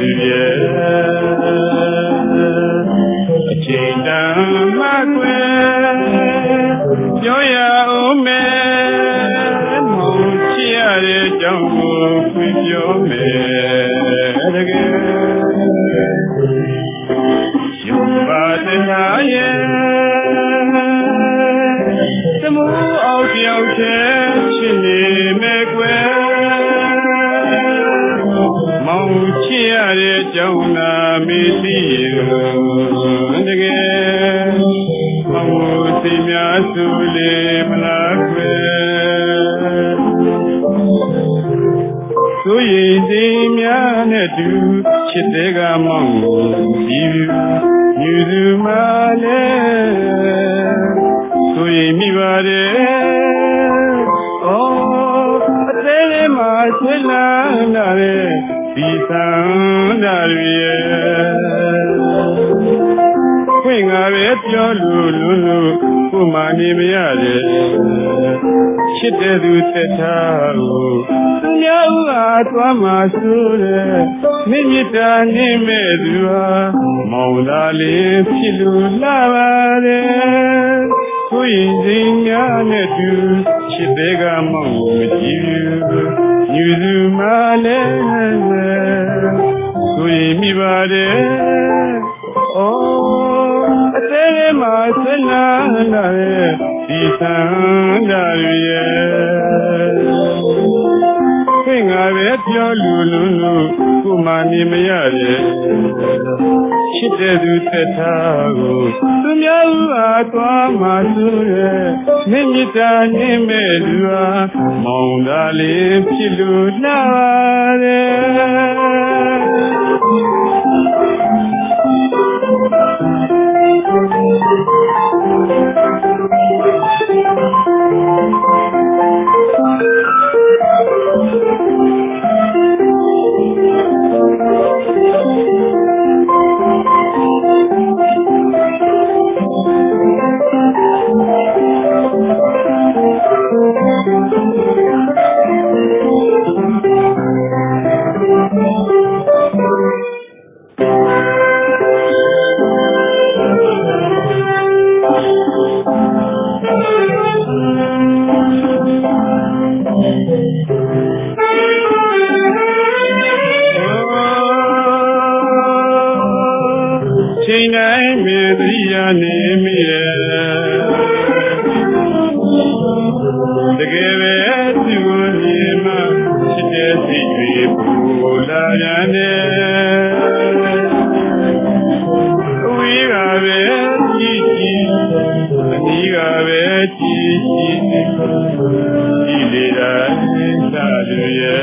သူရဲ့အချိန်တန်မှကွယ်ပြောရ မောင်ချရတဲ့အကြောင်းနာမေးသိရင်တကယ်မောင်စိများစုလေမလားကွယ်ဆိုရင်စိများနဲ့တူချစ်တဲ့ကမောင်ကိုကြည့်မြူသူမလ သံသာရဲ့ခွင့်ငါပဲပြောလို့လို့လို့ကိုမှနေမရတယ်ချစ်တဲ့သူသက်ထားကိုသူများဥအားသွားမှဆိုတဲ့မိမိတာနေမဲ့သူဟာမောင်သာလေးဖြစ်လို့လာပါတယ်ကိုရင်စိမ်များနဲ့တူချစ်တဲ့ကမောင်ကိုမကြည့်ဘူးညူသူမလည်းကိုရင်မိပါ တယ်ဩအသေးလေးမှဆွေးနာလာတဲ့ဒီသံသာရဲ့ခွင့်ငါပဲပြောလူလူလူကိုမှနေမရတယ်ချစ်တဲ့သူသက်ထားကိုသူများဥအားသွားမှဆိုရဲ့မိမိတာနေမဲ့လူဟာမောင်သာလေးဖြစ်လို့လာပါတယ် သာသူရဲ့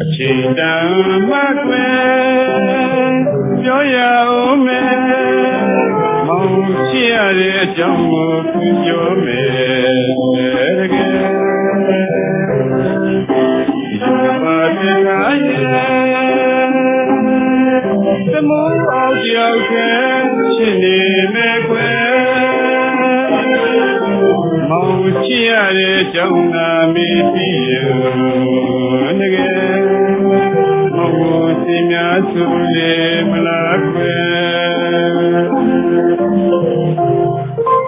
အချိန်တန်မှကွယ်ပြောရအောင်မယ်မောင်ချစ်ရတဲ့အကြောင်းကိုပြောမယ်တကယ်ဒီမှာတရားရဲ့သမုန်းအောင်ကြောက်ခဲ့ချစ်နေ ချစ်ရတဲ့အကြောင်းသာမေးပြီးရင်တကယ်မောင်စင်များစုလေမလားကွယ်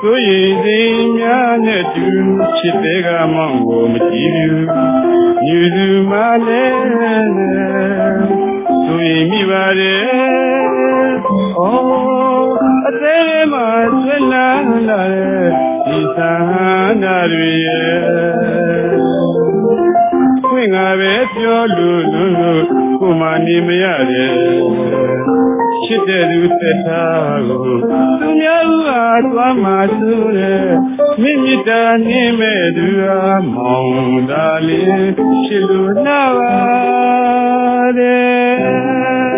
ဆိုရင်စိမ်များနဲ့တူချစ်တဲ့ကမောင်ကိုမကြည့်ဘူးညူသူမလည်းဆိုရင်မိပါတယ်ဩအသေးလေးမှဆွေးလာလာတဲ့ဒီ သနာတွေရဲ့ခွင့်ငါပဲပြောလို့လို့ကိုမနေမရတယ်ရှိတဲ့သူသက်သာကိုသူများဥအားသွားမှသူရဲ့မိမိတာနှင်းမဲ့သူဟာမောင်သာလေးရှိလို့နာပါတယ်